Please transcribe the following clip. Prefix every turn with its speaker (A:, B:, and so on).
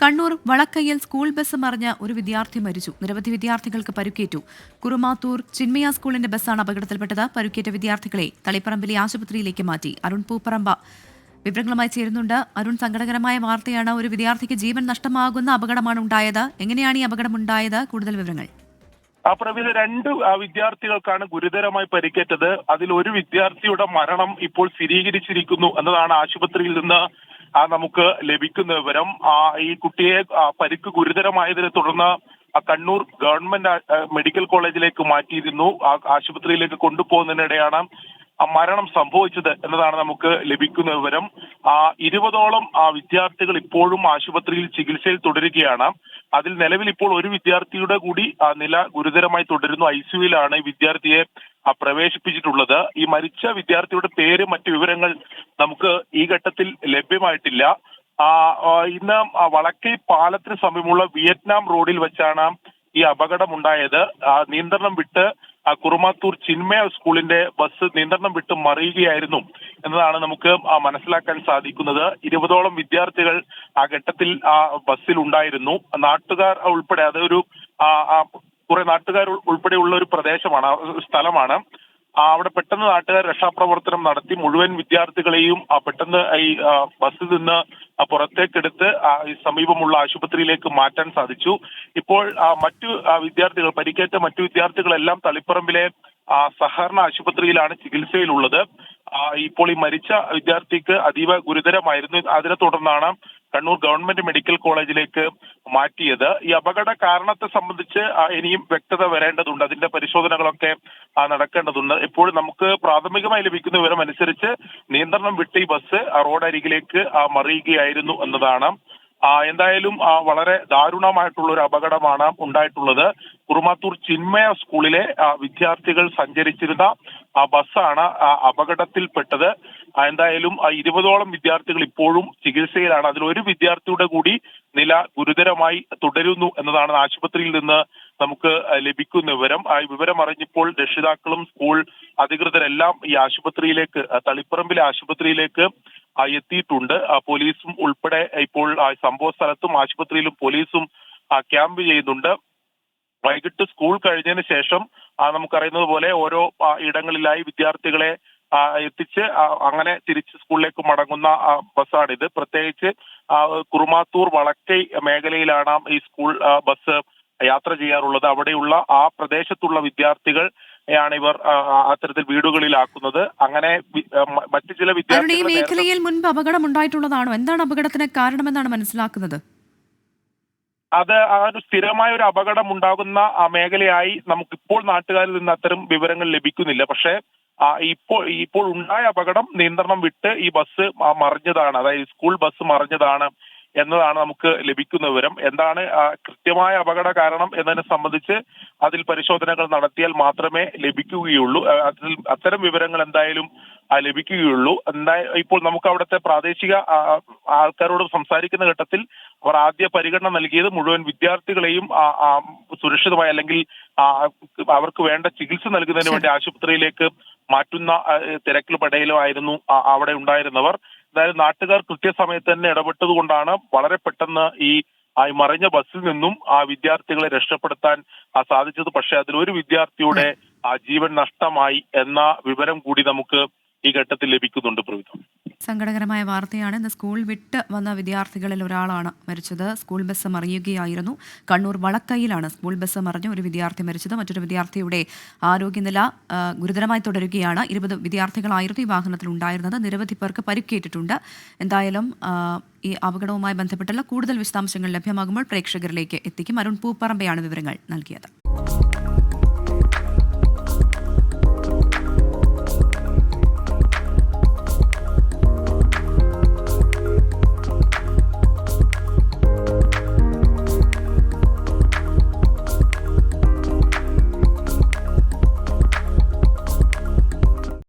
A: Kannur വളക്കയ്യൽ school bus മറിഞ്ഞ ഒരു വിദ്യാർത്ഥി മരിച്ചു. നിരവധി വിദ്യാർത്ഥികൾക്ക് പരുക്കേറ്റു. കുറുമാത്തൂർ ചിന്മയ സ്കൂളിന്റെ ബസ്സാണ് അപകടത്തിൽപ്പെട്ടത്. പരുക്കേറ്റ വിദ്യാർത്ഥികളെ തളിപ്പറമ്പിലെ ആശുപത്രിയിലേക്ക് മാറ്റി. അരുൺ പൂപ്പറമ്പ വിവരങ്ങളുമായി ചേരുന്നുണ്ട്. അരുൺ സങ്കടകരമായ വാർത്തയാണ്. ഒരു വിദ്യാർത്ഥിക്ക് ജീവൻ നഷ്ടമാകുന്ന അപകടമാണ് ഉണ്ടായത്. എങ്ങനെയാണ് ഈ അപകടം ഉണ്ടായത്? കൂടുതൽ വിവരങ്ങൾ.
B: ആ രണ്ട് വിദ്യാർത്ഥികൾക്കാണ് ഗുരുതരമായി പരിക്കേറ്റത്. അതിൽ ഒരു വിദ്യാർത്ഥിയുടെ മരണം ഇപ്പോൾ സ്ഥിരീകരിച്ചിരിക്കുന്നു എന്നതാണ് ആശുപത്രിയിൽ നിന്ന് നമുക്ക് ലഭിക്കുന്ന വിവരം ഈ കുട്ടിയെ പരിക്ക് ഗുരുതരമായതിനെ തുടർന്ന് കണ്ണൂർ ഗവൺമെന്റ് മെഡിക്കൽ കോളേജിലേക്ക് മാറ്റിയിരുന്നു. ആശുപത്രിയിലേക്ക് കൊണ്ടുപോകുന്നതിനിടെയാണ് മരണം സംഭവിച്ചത് എന്നതാണ് നമുക്ക് ലഭിക്കുന്ന വിവരം. ആ ഇരുപതോളം ആ വിദ്യാർത്ഥികൾ ഇപ്പോഴും ആശുപത്രിയിൽ ചികിത്സയിൽ തുടരുകയാണ്. അതിൽ നിലവിൽ ഇപ്പോൾ ഒരു വിദ്യാർത്ഥിയുടെ കൂടി ആ, നില ഗുരുതരമായി തുടരുന്നു. ഐ സിയുയിലാണ് ഈ വിദ്യാർത്ഥിയെ പ്രവേശിപ്പിച്ചിട്ടുള്ളത്. ഈ മരിച്ച വിദ്യാർത്ഥിയുടെ പേര് മറ്റു വിവരങ്ങൾ നമുക്ക് ഈ ഘട്ടത്തിൽ ലഭ്യമായിട്ടില്ല. ആ, ഇന്ന് വളക്കൈ പാലത്തിന് സമീപമുള്ള വിയറ്റ്നാം റോഡിൽ വെച്ചാണ് ഈ അപകടം ഉണ്ടായത് ആ, നിയന്ത്രണം വിട്ട് കുറുമാത്തൂർ ചിന്മയ സ്കൂളിന്റെ ബസ് നിയന്ത്രണം വിട്ട് മറിയുകയായിരുന്നു എന്നതാണ് നമുക്ക് മനസ്സിലാക്കാൻ സാധിക്കുന്നത്. ഇരുപതോളം വിദ്യാർത്ഥികൾ ആ ഘട്ടത്തിൽ ആ ബസ്സിൽ ഉണ്ടായിരുന്നു. നാട്ടുകാർ ഉൾപ്പെടെ അതൊരു കുറെ നാട്ടുകാർ ഉൾ- ഉൾപ്പെടെയുള്ള ഒരു പ്രദേശമാണ് സ്ഥലമാണ്. അവിടെ പെട്ടെന്ന് നാട്ടുകാർ രക്ഷാപ്രവർത്തനം നടത്തി മുഴുവൻ വിദ്യാർത്ഥികളെയും പെട്ടെന്ന് ഈ ബസ്സിൽ നിന്ന് പുറത്തേക്കെടുത്ത് സമീപമുള്ള ആശുപത്രിയിലേക്ക് മാറ്റാൻ സാധിച്ചു. ഇപ്പോൾ മറ്റു വിദ്യാർത്ഥികൾ പരിക്കേറ്റ മറ്റു വിദ്യാർത്ഥികളെല്ലാം തളിപ്പറമ്പിലെ സഹകരണ ആശുപത്രിയിലാണ് ചികിത്സയിലുള്ളത്. ഇപ്പോൾ ഈ മരിച്ച വിദ്യാർത്ഥിക്ക് അതീവ ഗുരുതരമായിരുന്നു. അതിനെ തുടർന്നാണ് കണ്ണൂർ ഗവൺമെന്റ് മെഡിക്കൽ കോളേജിലേക്ക് മാറ്റിയത്. ഈ അപകട കാരണത്തെ സംബന്ധിച്ച് ഇനിയും വ്യക്തത വരേണ്ടതുണ്ട്. അതിന്റെ പരിശോധനകളൊക്കെ നടക്കേണ്ടതുണ്ട്. എപ്പോഴും നമുക്ക് പ്രാഥമികമായി ലഭിക്കുന്ന വിവരം അനുസരിച്ച് നിയന്ത്രണം വിട്ട് ഈ ബസ് റോഡരികിലേക്ക് മറിയുകയായിരുന്നു എന്നതാണ്. എന്തായാലും വളരെ ദാരുണമായിട്ടുള്ള ഒരു അപകടമാണ് ഉണ്ടായിട്ടുള്ളത്. കുറുമാത്തൂർ ചിന്മയ സ്കൂളിലെ വിദ്യാർത്ഥികൾ സഞ്ചരിച്ചിരുന്ന ബസ്സാണ് അപകടത്തിൽപ്പെട്ടത്. എന്തായാലും ആ, ഇരുപതോളം വിദ്യാർത്ഥികൾ ഇപ്പോഴും ചികിത്സയിലാണ്. അതിൽ ഒരു വിദ്യാർത്ഥിയുടെ കൂടി നില ഗുരുതരമായി തുടരുന്നു എന്നതാണ് ആശുപത്രിയിൽ നിന്ന് നമുക്ക് ലഭിക്കുന്ന വിവരം. ആ വിവരം അറിഞ്ഞപ്പോൾ രക്ഷിതാക്കളും സ്കൂൾ അധികൃതരെല്ലാം ഈ ആശുപത്രിയിലേക്ക് തളിപ്പറമ്പിലെ ആശുപത്രിയിലേക്ക് എത്തിയിട്ടുണ്ട്. പോലീസും ഉൾപ്പെടെ ഇപ്പോൾ സംഭവ സ്ഥലത്തും ആശുപത്രിയിലും പോലീസും ക്യാമ്പ് ചെയ്യുന്നുണ്ട്. വൈകിട്ട് സ്കൂൾ കഴിഞ്ഞതിന് ശേഷം നമുക്കറിയുന്നത് പോലെ ഓരോ ഇടങ്ങളിലായി വിദ്യാർത്ഥികളെ എത്തിച്ച് അങ്ങനെ തിരിച്ച് സ്കൂളിലേക്ക് മടങ്ങുന്ന ബസ്സാണിത് പ്രത്യേകിച്ച് കുറുമാത്തൂർ വളക്കൈ മേഖലയിലാണ് ഈ സ്കൂൾ ബസ് യാത്ര ചെയ്യാറുള്ളത്. അവിടെയുള്ള ആ പ്രദേശത്തുള്ള വിദ്യാർത്ഥികൾ ആണ് ഇവർ അത്തരത്തിൽ വീടുകളിലാക്കുന്നത്. അങ്ങനെ മറ്റു ചില വിദ്യാർത്ഥികൾ ഈ
A: മേഖലയിൽ മുൻപ് അപകടം ഉണ്ടായിട്ടുള്ളതാണോ എന്താണ് അപകടത്തിന് കാരണമെന്നാണ് മനസ്സിലാക്കുന്നത്?
B: അത് ആ ഒരു സ്ഥിരമായ ഒരു അപകടം ഉണ്ടാകുന്ന മേഖലയായി നമുക്കിപ്പോൾ നാട്ടുകാരിൽ നിന്ന് അത്തരം വിവരങ്ങൾ ലഭിക്കുന്നില്ല. പക്ഷേ ഇപ്പോൾ ഇപ്പോൾ ഉണ്ടായ അപകടം നിയന്ത്രണം വിട്ട് ഈ ബസ് മറിഞ്ഞതാണ്. അതായത് സ്കൂൾ ബസ് മറിഞ്ഞതാണ് എന്നതാണ് നമുക്ക് ലഭിക്കുന്ന വിവരം. എന്താണ് കൃത്യമായ അപകട കാരണം എന്നതിനെ സംബന്ധിച്ച് അതിൽ പരിശോധനകൾ നടത്തിയാൽ മാത്രമേ ലഭിക്കുകയുള്ളൂ. അതിൽ അത്തരം വിവരങ്ങൾ എന്തായാലും ലഭിക്കുകയുള്ളൂ. ഇപ്പോൾ നമുക്ക് അവിടുത്തെ പ്രാദേശിക ആൾക്കാരോട് സംസാരിക്കുന്ന ഘട്ടത്തിൽ അവർ ആദ്യ പരിഗണന നൽകിയത് മുഴുവൻ വിദ്യാർത്ഥികളെയും സുരക്ഷിതമായി അല്ലെങ്കിൽ അവർക്ക് വേണ്ട ചികിത്സ നൽകുന്നതിന് വേണ്ടി ആശുപത്രിയിലേക്ക് മാറ്റുന്ന തിരക്കിലും ഇടയിലും ആയിരുന്നു അവിടെ ഉണ്ടായിരുന്നവർ. അതായത് നാട്ടുകാർ കൃത്യസമയത്ത് തന്നെ ഇടപെട്ടതുകൊണ്ടാണ് വളരെ പെട്ടെന്ന് ഈ ആ മറിഞ്ഞ ബസ്സിൽ നിന്നും ആ വിദ്യാർത്ഥികളെ രക്ഷപ്പെടുത്താൻ സാധിച്ചത്. പക്ഷേ ഒരു വിദ്യാർത്ഥിയുടെ ജീവൻ നഷ്ടമായി എന്ന വിവരം കൂടി നമുക്ക് ഈ ഘട്ടത്തിൽ ലഭിക്കുന്നുണ്ട് പ്രവിധം.
A: സങ്കടകരമായ വാർത്തയാണ്. ഇന്ന് സ്കൂൾ വിട്ട് വന്ന വിദ്യാർത്ഥികളിൽ ഒരാളാണ് മരിച്ചത്. സ്കൂൾ ബസ് മറിയുകയായിരുന്നു. കണ്ണൂർ വളക്കയിലാണ് സ്കൂൾ ബസ് മറിഞ്ഞ് ഒരു വിദ്യാർത്ഥി മരിച്ചത്. മറ്റൊരു വിദ്യാർത്ഥിയുടെ ആരോഗ്യനില ഗുരുതരമായി തുടരുകയാണ്. ഇരുപത് വിദ്യാർത്ഥികളായിരുന്നു ഈ വാഹനത്തിൽ ഉണ്ടായിരുന്നത്. നിരവധി പേർക്ക് പരിക്കേറ്റിട്ടുണ്ട്. എന്തായാലും ഈ അപകടവുമായി ബന്ധപ്പെട്ടുള്ള കൂടുതൽ വിശദാംശങ്ങൾ ലഭ്യമാകുമ്പോൾ പ്രേക്ഷകരിലേക്ക് എത്തിക്കും. അരുൺ പൂപ്പറമ്പയാണ് വിവരങ്ങൾ നൽകിയത്.